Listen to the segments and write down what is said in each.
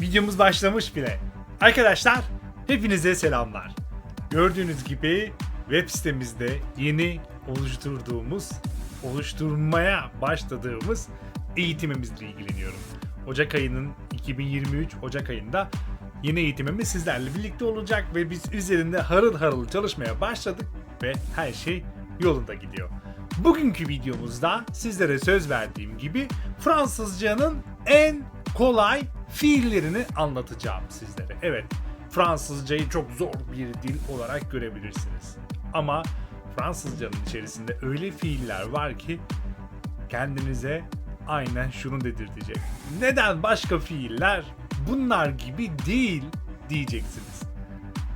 Videomuz başlamış bile. Arkadaşlar hepinize selamlar. Gördüğünüz gibi web sitemizde yeni oluşturduğumuz, oluşturmaya başladığımız eğitimimizle ilgileniyorum. Ocak ayının 2023 Ocak ayında yeni eğitimimiz sizlerle birlikte olacak ve biz üzerinde harıl harıl çalışmaya başladık ve her şey yolunda gidiyor. Bugünkü videomuzda sizlere söz verdiğim gibi Fransızcanın en kolay fiillerini anlatacağım sizlere. Evet, Fransızcayı çok zor bir dil olarak görebilirsiniz. Ama Fransızcanın içerisinde öyle fiiller var ki kendinize aynen şunu dedirtecek. Neden başka fiiller bunlar gibi değil diyeceksiniz.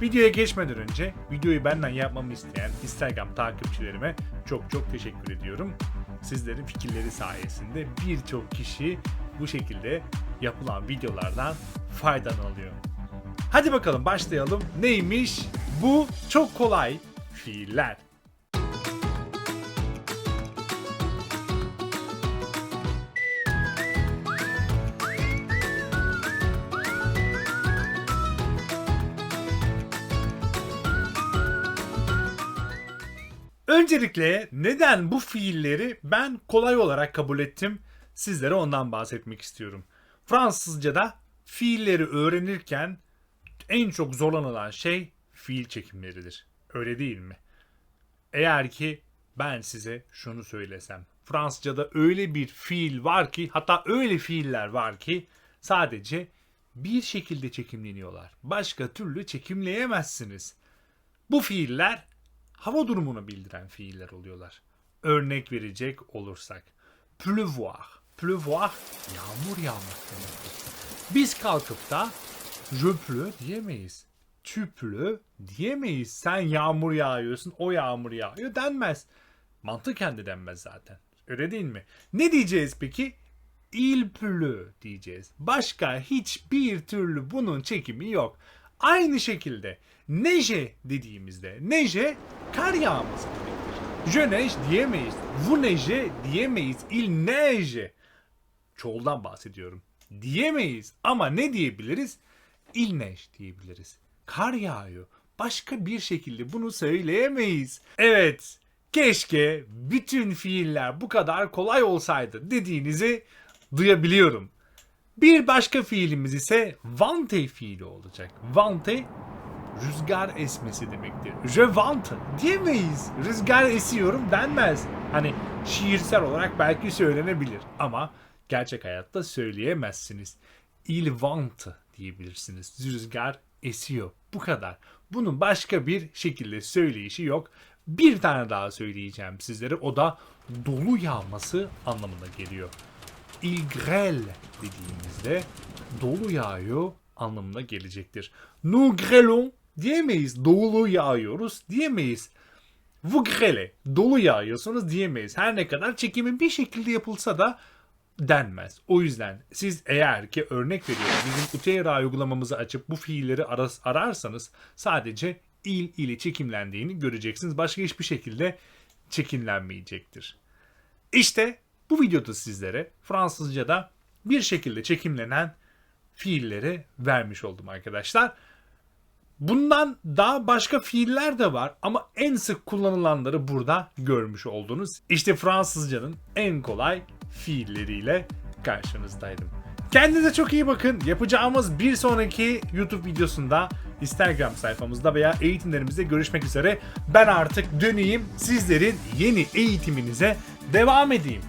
Videoya geçmeden önce videoyu benden yapmamı isteyen Instagram takipçilerime çok çok teşekkür ediyorum. Sizlerin fikirleri sayesinde birçok kişi bu şekilde yapılan videolardan faydalanıyor. Hadi bakalım başlayalım. Neymiş? Bu çok kolay fiiller. Öncelikle neden bu fiilleri ben kolay olarak kabul ettim? Sizlere ondan bahsetmek istiyorum. Fransızca'da fiilleri öğrenirken en çok zorlanılan şey fiil çekimleridir. Öyle değil mi? Eğer ki ben size şunu söylesem. Fransızca'da öyle bir fiil var ki hatta öyle fiiller var ki sadece bir şekilde çekimleniyorlar. Başka türlü çekimleyemezsiniz. Bu fiiller hava durumunu bildiren fiiller oluyorlar. Örnek verecek olursak. Pleuvoir. Pleuvoir yağmur yağmak demektir. Biz kalkıp da je pleux diyemeyiz. Tu pleux diyemeyiz. Sen yağmur yağıyorsun, o yağmur yağıyor denmez. Mantıken de denmez zaten. Öyle değil mi? Ne diyeceğiz peki? Il pleut diyeceğiz. Başka hiçbir türlü bunun çekimi yok. Aynı şekilde neje dediğimizde neje kar yağması demektir. Je neige diyemeyiz. Vous neige diyemeyiz. Il neige. Çoğuldan bahsediyorum. Diyemeyiz ama ne diyebiliriz? Il neige diyebiliriz. Kar yağıyor. Başka bir şekilde bunu söyleyemeyiz. Evet, keşke bütün fiiller bu kadar kolay olsaydı dediğinizi duyabiliyorum. Bir başka fiilimiz ise vante fiili olacak. Vante rüzgar esmesi demektir. Je vante diyemeyiz. Rüzgar esiyorum denmez. Hani şiirsel olarak belki söylenebilir ama gerçek hayatta söyleyemezsiniz. Il vente diyebilirsiniz. Rüzgar esiyor. Bu kadar. Bunun başka bir şekilde söyleyişi yok. Bir tane daha söyleyeceğim sizlere. O da dolu yağması anlamına geliyor. Il grêle dediğimizde dolu yağıyor anlamına gelecektir. Nous grêlons diyemeyiz. Dolu yağıyoruz diyemeyiz. Vous grêlez. Dolu yağıyorsunuz diyemeyiz. Her ne kadar çekimin bir şekilde yapılsa da denmez. O yüzden siz eğer ki örnek veriyorum bizim Utera uygulamamızı açıp bu fiilleri ararsanız sadece il ile çekimlendiğini göreceksiniz. Başka hiçbir şekilde çekimlenmeyecektir. İşte bu videoda sizlere Fransızca'da bir şekilde çekimlenen fiilleri vermiş oldum arkadaşlar. Bundan daha başka fiiller de var ama en sık kullanılanları burada görmüş oldunuz. İşte Fransızcanın en kolay fiilleriyle karşınızdaydım. Kendinize çok iyi bakın. Yapacağımız bir sonraki YouTube videosunda Instagram sayfamızda veya eğitimlerimizde görüşmek üzere. Ben artık döneyim sizlerin yeni eğitiminize devam edeyim.